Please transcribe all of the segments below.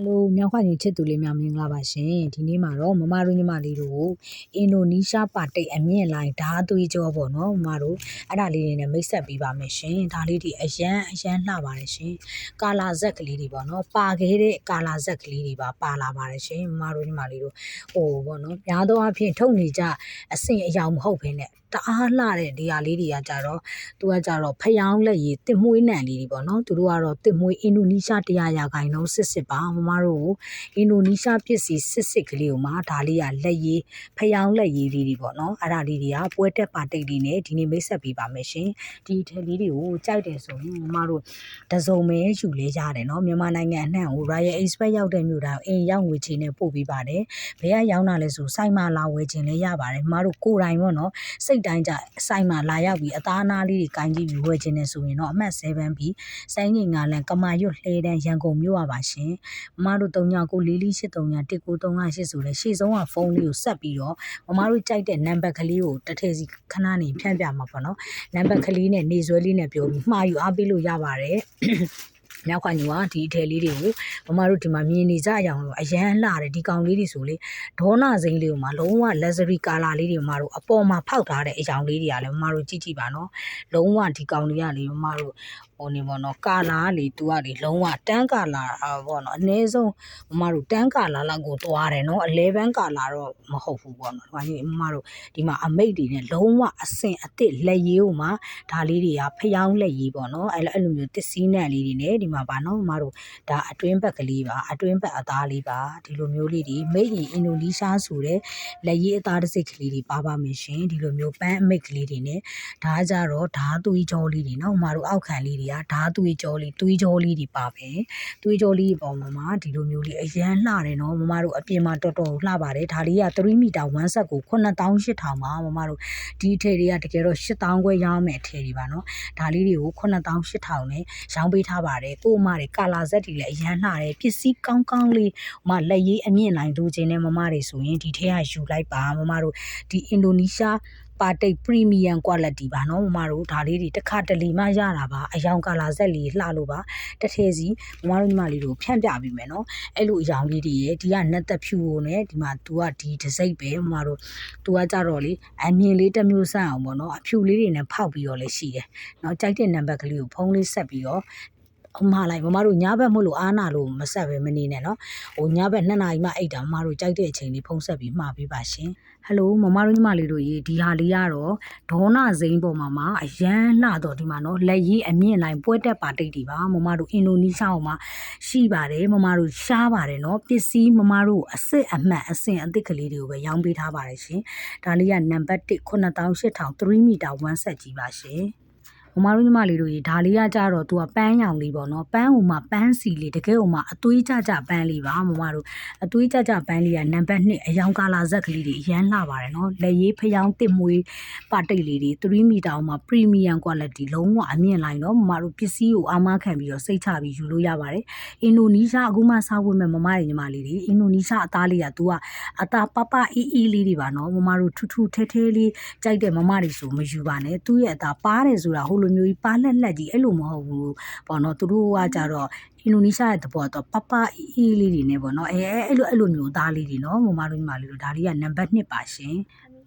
ဟယ်လိုမြောက်ခွညီချစ်သူလေးများမင်္ဂလာပါရှင်ဒီနေ့မှာတော့မမတို့ညီမလေးတို့ကိုအင်ဒိုနီးရှားပါတိတ်အမြင့်လိုင်းဓာသွေးကြောပေါ့နော်မမတို့အဲ့ဒါလေးတွေနဲ့မိတ်ဆက်ပေးပါမယ်ရှင်ဒါလေးတွေအရန်အရန်လှပါတယ်ရှင်ကာလာဇက်ကလေးတွေပေါ့နော်ပါခဲ့တဲ့ကာလာဇက်ကလေးတွေပါပါလာပါတယ်ရှင်မမတို့ညီမလေးတို့ဟိုပေါ့နော်များသောအားဖြင့်ထုတ်နေကြအဆင့်အယောင်မဟုတ်ဘဲနဲ့ တအားလှတဲ့ဒီဟာလေးတွေကကြတော့သူကကြတော့ဖျောင်းလက်ရည်တစ်မွေးနံလေးတွေပေါ့နော်သူတို့ကတော့တစ်မွေးအင်ဒိုနီးရှားတရားရာခိုင်နှုန်းစစ်စစ်ပါမမတို့ကိုအင်ဒိုနီးရှားပစ္စည်းစစ်စစ်ကလေးကိုမှဒါလေးကလက်ရည်ဖျောင်းလက်ရည်လေးတွေပေါ့နော်အဲ့ဒါလေးတွေကပွဲတက်ပါတိတ်လေးနဲ့ဒီနေ့မိတ်ဆက်ပေးပါမယ်ရှင်ဒီထက်လေးတွေကိုကြိုက်တယ်ဆိုရင်မမတို့တစုံမဲယူလဲရတယ်နော်မြန်မာနိုင်ငံအနှံ့ကို Royal Express ရောက်တဲ့မြို့တိုင်းအိမ်ရောက်ငွေချေနဲ့ပို့ပေးပါတယ်ဘယ်ကရောက်လာလဲဆိုစိုက်မလာဝယ်ခြင်းလဲရပါတယ်မမတို့ကိုယ်တိုင်ပေါ့နော်စိတ်တိုင်းကြစိုက်မှာလာရောက်ပြီးအသားအနားလေးတွေကင်ကြည့်ပြီးဝယ်ခြင်းနဲ့ဆိုရင်တော့အမှတ်7ပြီးစိုင်းငင်ငါလန်ကမာရွတ်လှဲတန်းရန်ကုန်မြို့ပါပါရှင်မမတို့39လေးလေး83 1938ဆိုလဲရှေ့ဆုံးကဖုန်းလေးကိုဆက်ပြီးတော့မမတို့ကြိုက်တဲ့နံပါတ်ကလေးကိုတစ်ထည့်စီခဏနေဖြန့်ပြမှာပေါ့နော်နံပါတ်ကလေးနဲ့နေဆွဲလေးနဲ့ပြောပြီးမှားယူအားပေးလို့ရပါတယ် မြောက်ခွညူကဒီအထည်လေးတွေကိုမမတို့ဒီမှာမြင်နေကြရအောင်လို့အရန်လှတယ်ဒီကောင်လေးတွေဆိုလေဒေါနာစိမ့်လေးကိုမှလုံးဝ luxury color လေးတွေမမတို့အပေါ်မှာဖောက်ထားတဲ့အယောင်လေးတွေကလည်းမမတို့ကြည့်ကြည့်ပါနော်လုံးဝဒီကောင်လေးကလေမမတို့ ဟိုနေပေါ့နော်ကာလာကလေသူကလေလုံးဝတန်းကာလာပေါ့နော်အနည်းဆုံးမမတို့တန်းကာလာလောက်ကိုတွားတယ်နော်11ကာလာတော့မဟုတ်ဘူးပေါ့နော်ဒီမှာမမတို့ဒီမှာအမိတ်တွေနဲ့လုံးဝအစင်အစ်စ်လက်ရည်ကိုမှဒါလေးတွေကဖျောင်းလက်ရည်ပေါ့နော်အဲ့လိုအဲ့လိုမျိုးတစ်စီးနံလေးတွေနဲ့ဒီမှာပါနော်မမတို့ဒါအတွင်းဘက်ကလေးပါအတွင်းဘက်အသားလေးပါဒီလိုမျိုးလေးတွေမိတ်ရင်အင်ဒိုနီးရှားဆိုတဲ့လက်ရည်အသားတစ်စိတ်ကလေးတွေပါပါမယ်ရှင်ဒီလိုမျိုးပန်းအမိတ်ကလေးတွေနဲ့ဒါကြတော့ဓာသွေးကြောလေးတွေနော်မမတို့အောက်ခံလေးတွေကဓာသွေးကြောလေးသွေးကြောလေးတွေပါပဲသွေးကြောလေးပေါ်မှာဒီလိုမျိုးလေးအရန်လှတယ်နော်မမတို့အပြင်မှာတော်တော်လှပါတယ်ဒါလေးက3မီတာ1ဆက်ကို9800ပါမမတို့ဒီအထည်တွေကတကယ်တော့8000ခွဲရောင်းမယ်အထည်တွေပါနော်ဒါလေးတွေကို9800နဲ့ရောင်းပေးထားပါတယ်ကို့အမတွေကာလာဇက်တွေလည်းအရန်လှတယ်ပစ္စည်းကောင်းကောင်းလေးဟိုမှာလက်ရည်အမြင့်နိုင်တို့ခြင်းနဲ့မမတွေဆိုရင်ဒီထဲကယူလိုက်ပါမမတို့ဒီအင်ဒိုနီးရှား ပါတိတ်ပရီမီယံ quality ပါနော်မမတို့ဒါလေးတွေတစ်ခါတလီမှရတာပါအယောင်ကာလာဇက်လေးလှလို့ပါတထဲစီမမတို့ညီမလေးတို့ဖြန့်ပြပေးမယ်နော်အဲ့လိုအယောင်လေးတွေရဲ့ဒီကနတ်သက်ဖြူကိုနဲ့ဒီမှာ तू ကဒီဒစိမ့်ပဲမမတို့ तू ကကြတော့လေအမြင်လေးတစ်မျိုးစအောင်ပေါ့နော်အဖြူလေးတွေနဲ့ဖောက်ပြီးတော့လည်းရှိတယ်နော်ကြိုက်တဲ့နံပါတ်ကလေးကိုဖုန်းလေးဆက်ပြီးတော့အမလိုက်မမတို့ညဘက်မို့လို့အားနာလို့မဆက်ပဲမနေနဲ့နော်ဟိုညဘက်2နာရီမှအိတ်တာမမတို့ကြိုက်တဲ့အချိန်လေးဖုန်းဆက်ပြီးမှာပေးပါရှင် ဟယ်လိုမမတို့ညီမလေးတို့ရေဒီဟာလေးကတော့ဒေါနာစိမ်းပေါ်မှာမှာအရန်လှတော့ဒီမှာနော်လက်ရည်အမြင့်လိုက်ပွဲတက်ပါတိတ်တွေပါမမတို့အင်ဒိုနီးရှားမှာရှိပါတယ်မမတို့ရှားပါတယ်နော်ပစ္စည်းမမတို့အစစ်အမှတ်အစင်အသစ်ကလေးတွေကိုပဲရောင်းပေးထားပါတယ်ရှင်ဒါလေးကနံပါတ်1 9800 3မီတာ1ဆက်ကြီးပါရှင် မမတို့ညီမလေးတို့ရေဒါလေးကကြတော့သူကပန်းရောင်လေးပေါ့နော်ပန်းဟိုမှာပန်းစီလေးတကယ်ဟိုမှာအသွေးကြကြပန်းလေးပါမမတို့အသွေးကြကြပန်းလေးကနံပါတ်2အယောင်ကာလာဇက်ကလေးတွေအရန်လှပါတယ်နော်လက်ရေးဖျောင်းတစ်မွေးပါတိတ်လေးတွေ3မီတာမှာ premium quality လုံးဝအမြင့်လိုက်နော်မမတို့ပစ္စည်းကိုအာမခံပြီးတော့စိတ်ချပြီးယူလို့ရပါတယ်အင်ဒိုနီးရှားအခုမှစားဝင်မဲ့မမတွေညီမလေးတွေအင်ဒိုနီးရှားအသားလေးကသူကအသားပပအီအီလေးတွေပါနော်မမတို့ထူးထူးထဲထဲလေးကြိုက်တဲ့မမတွေဆိုမယူပါနဲ့သူ့ရဲ့အသားပါတယ်ဆိုတာဟိုလိုမျိုးကြီးပါလက်လက်ကြီးအဲ့လိုမဟုတ်ဘူးပေါ့နော်သူတို့ကကြတော့အင်ဒိုနီးရှားရဲ့သဘောတော့ပပအီအီလေးတွေနဲ့ပေါ့နော်အဲအဲ့လိုအဲ့လိုမျိုးသားလေးတွေနော်မမတို့ညီမလေးတို့ဒါလေးကနံပါတ်1ပါရှင်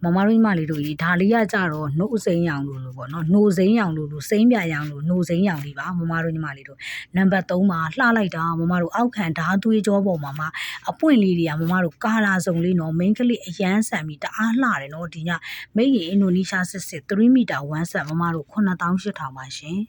မမတို့ညီမလေးတို့ကြီးဒါလေးကကြတော့နှုတ်စိမ်းရောင်လို့လို့ပေါ့နော်နှိုစိမ်းရောင်လို့လို့စိမ်းပြရောင်လို့နှိုစိမ်းရောင်လေးပါမမတို့ညီမလေးတို့နံပါတ်3မှာလှလိုက်တာမမတို့အောက်ခံဓာသွေးကြောပေါ်မှာမှာအပွင့်လေးတွေကမမတို့ကာလာစုံလေးနော် main ကလေးအရန်ဆန်ပြီးတအားလှတယ်နော်ဒီညမိတ်ရင်အင်ဒိုနီးရှားစစ်စစ်3မီတာ1ဆက်မမတို့9800ပါရှင်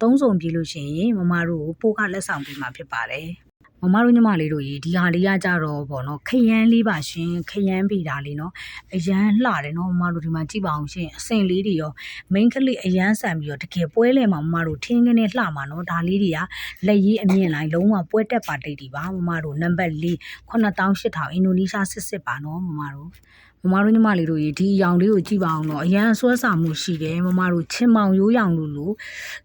သုံးစုံပြေးလို့ရှိရင်မမတို့ကိုပိုးကလက်ဆောင်ပေးမှာဖြစ်ပါတယ် မမတို့ညီမလေးတို့ရေဒီဟာလေးကကြတော့ဗောနော်ခရမ်းလေးပါရှင်ခရမ်းပေးတာလေးနော်အရန်လှတယ်နော်မမတို့ဒီမှာကြည့်ပါအောင်ရှင်အစင်လေးတွေရော main ကလေးအရန်ဆန်ပြီးတော့တကယ်ပွဲလဲမှာမမတို့ထင်းကနေလှမှာနော်ဒါလေးတွေကလက်ရည်အမြင့်လိုက်လုံးဝပွဲတက်ပါတိတ်တွေပါမမတို့နံပါတ်4 9800အင်ဒိုနီးရှားစစ်စစ်ပါနော်မမတို့ မမမတို့ညီမလေးတို့ရေဒီအယောင်လေးကိုကြည့်ပါအောင်တော့အရန်ဆွဲစာမှုရှိတယ်မမတို့ချင်းမောင်ရိုးရောင်လို့လို့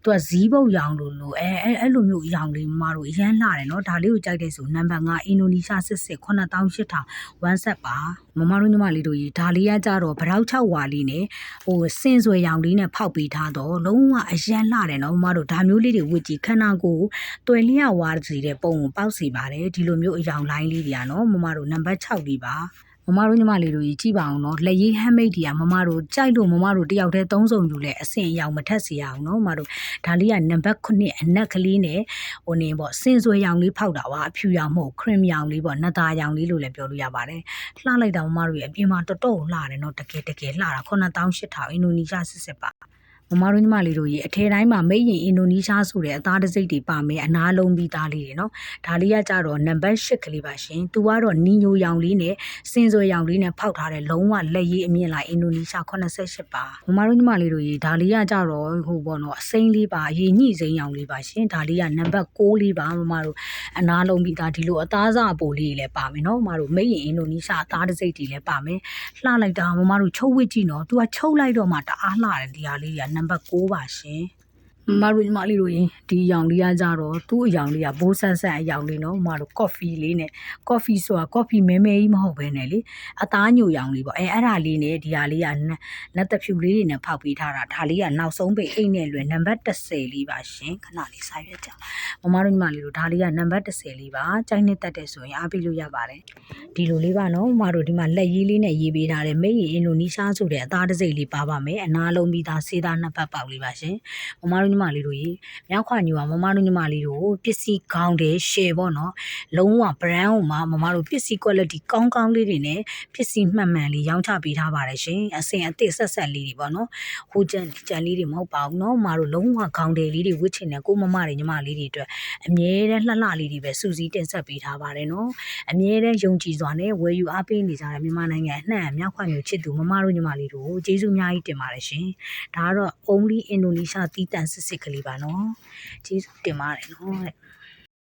သူကဇီးပုတ်ရောင်လို့လို့အဲအဲအဲ့လိုမျိုးအယောင်လေးမမတို့အရန်လှတယ်နော်ဒါလေးကိုကြိုက်တဲ့ဆိုနံပါတ်5အင်ဒိုနီးရှားစစ်စစ်9800ဝမ်းဆက်ပါမမတို့ညီမလေးတို့ရေဒါလေးကကြတော့ဗရောက်6ဝါလေးနဲ့ဟိုစင်ဆွဲရောင်လေးနဲ့ဖောက်ပေးထားတော့လုံးဝအရန်လှတယ်နော်မမတို့ဒါမျိုးလေးတွေဝစ်ကြည့်ခန္ဓာကိုယ်တွယ်လျက်ဝါစီတဲ့ပုံကိုပေါက်စီပါတယ်ဒီလိုမျိုးအယောင်လိုင်းလေးတွေကနော်မမတို့နံပါတ်6လေးပါ မမတို့ညီမလေးတို့ကြီးကြည့်ပါအောင်နော်လက်ရည်ဟမ်းမိတ်တွေကမမတို့ကြိုက်လို့မမတို့တယောက်တည်းသုံးစုံယူလဲအစင်အရောင်မထက်စီရအောင်နော်မမတို့ဒါလေးကနံပါတ်9အနက်ကလေးနဲ့ဟိုနေပေါ့စင်ဆွဲရောင်လေးဖောက်တာပါအဖြူရောင်မဟုတ်ခရင်ရောင်လေးပေါ့နတ်သားရောင်လေးလို့လည်းပြောလို့ရပါတယ်လှလိုက်တာမမတို့ရဲ့အပြင်မှာတော်တော်လှတယ်နော်တကယ်တကယ်လှတာ9800အင်ဒိုနီးရှားစစ်စစ်ပါ မမတို့ညီမလေးတို့ရေအထဲတိုင်းမှာမိတ်ရင်အင်ဒိုနီးရှားဆိုတဲ့အသားတစိမ့်တွေပါမယ်အနာလုံးပြီးသားလေးတွေနော်ဒါလေးကကြတော့နံပါတ်8ကလေးပါရှင်သူကတော့နီညိုရောင်လေးနဲ့စင်စွယ်ရောင်လေးနဲ့ဖောက်ထားတဲ့လုံးဝလက်ရည်အမြင့်လိုက်အင်ဒိုနီးရှား88ပါမမတို့ညီမလေးတို့ရေဒါလေးကကြတော့ဟိုပေါ့နော်အစိမ့်လေးပါရေညှိစိမ့်ရောင်လေးပါရှင်ဒါလေးကနံပါတ်6လေးပါမမတို့အနာလုံးပြီးသားဒီလိုအသားစားအပိုလေးလည်းပါမယ်နော်မမတို့မိတ်ရင်အင်ဒိုနီးရှားအသားတစ်စိတ်တွေလည်းပါမယ်လှလိုက်တာမမတို့ချုပ်ဝစ်ကြည့်နော်သူကချုပ်လိုက်တော့မှတအားလှတယ်ဒီဟာလေးကနံပါတ် 6ပါရှင်မတို့ညီမလေးတို့ရင်ဒီအယောင်လေးကကြတော့သူ့အယောင်လေးကဘိုးဆန်းဆန်းအယောင်လေးနော်မတို့ coffee လေးနဲ့ coffee ဆိုတာ coffee မဲမဲကြီးမဟုတ်ဘဲနဲ့လေအသားညိုရောင်လေးပေါ့အဲအဲ့ဒါလေးနဲ့ဒီဟာလေးကနနတ်တဖြူလေးတွေနဲ့ဖောက်ပေးထားတာဒါလေးကနောက်ဆုံးပိတ်အိတ်နဲ့လွယ်နံပါတ်30လေးပါရှင်ခဏလေးစာရွက်ကြမမတို့ညီမလေးတို့ဒါလေးကနံပါတ်30လေးပါကြိုက်နေတတ်တဲ့ဆိုရင်အားပေးလို့ရပါတယ်ဒီလိုလေးပါနော်မမတို့ဒီမှာလက်ရေးလေးနဲ့ရေးပေးထားတယ်မိတ်ရင်အင်ဒိုနီးရှားဆိုတဲ့အသားတစ်စိတ်လေးပါပါမယ်အနာလုံးပြီးသားစေးသားနှစ်ပတ်ပေါက်လေးပါရှင်မမတို့ညီမလေးတို့ရေမြောက်ခွညူကမမတို့ညီမလေးတို့ပစ္စည်းကောင်းတယ် share ပေါ့နော်လုံးဝ brand ကိုမှမမတို့ပစ္စည်း quality ကောင်းကောင်းလေးတွေနဲ့ပစ္စည်းမှန်မှန်လေးရောင်းချပေးထားပါတယ်ရှင်အစင်အသစ်ဆက်ဆက်လေးတွေပေါ့နော်ဟိုကြံကြံလေးတွေမဟုတ်ပါဘူးနော်မမတို့လုံးဝခေါင်းတယ်လေးတွေဝစ်ချင်တယ်ကိုမမတွေညီမလေးတွေအတွက်အမြဲတမ်းလှလှလေးတွေပဲစူးစီးတင်ဆက်ပေးထားပါတယ်နော်အမြဲတမ်းယုံကြည်စွာနဲ့ဝယ်ယူအားပေးနေကြတဲ့မြန်မာနိုင်ငံအနှံ့မြောက်ခွညူချစ်သူမမတို့ညီမလေးတို့ကျေးဇူးအများကြီးတင်ပါတယ်ရှင်ဒါကတော့ only Indonesia တီးတန့်စစ်စစ်စစ်ကလေးပါနော်ကျေးဇူးတင်ပါတယ်နော်တဲ့